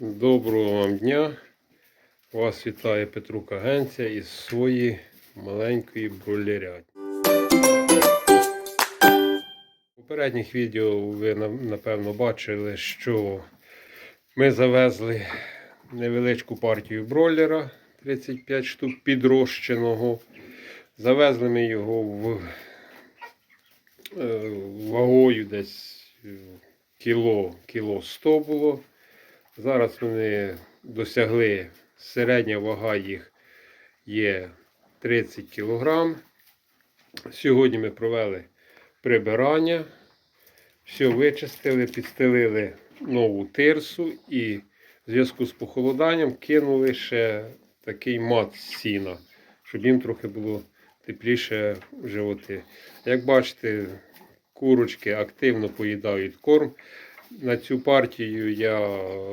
Доброго вам дня. Вас вітає Петрук Агенція із своєї маленької бройлерятні. У попередніх відео ви напевно бачили, що ми завезли невеличку партію бройлера 35 штук підрощеного. Завезли ми його в е, вагою десь е, кіло, кіло 100 було. Зараз вони досягли, середня вага їх є 30 кг. Сьогодні ми провели прибирання, все вичистили, підстелили нову тирсу і в зв'язку з похолоданням кинули ще такий мат сіна, щоб їм трохи було тепліше в животи. Як бачите, курочки активно поїдають корм. На цю партію я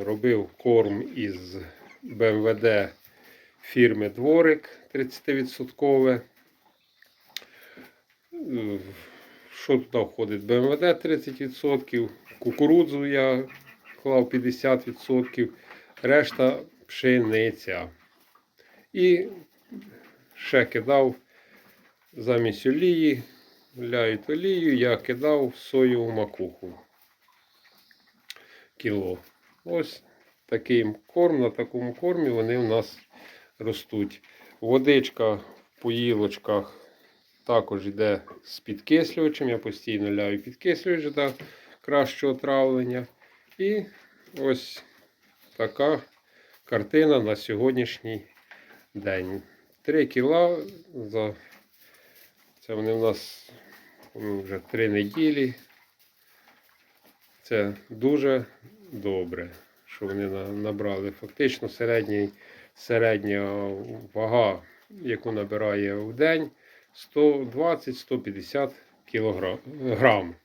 робив корм із БМВД фірми Дворик 30%. Е, Що туди входить? БМВД 30%, кукурудзу я клав 50%, решта пшениця. І ще кидав замість олії, ляють олію, я кидав соєву макуху кіло. Ось такий корм, на такому кормі вони у нас ростуть. Водичка в поїлочках також йде з підкислювачем. Я постійно ляю підкислювач для кращого травлення. І ось така картина на сьогоднішній день. 3 кіла за це вони в нас вже 3 неділі. Це дуже добре, що вони набрали. Фактично середній, середня вага, яку набирає в день, 120-150 кілограм. грам.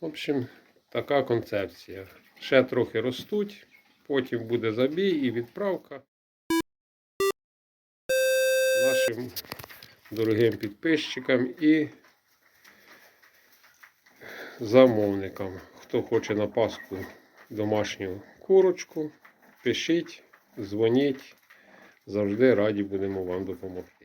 В общем, така концепція. Ще трохи ростуть, потім буде забій і відправка. Нашим дорогим підписчикам і замовникам. Хто хоче на Пасху домашню курочку, пишіть, дзвоніть. Завжди раді будемо вам допомогти.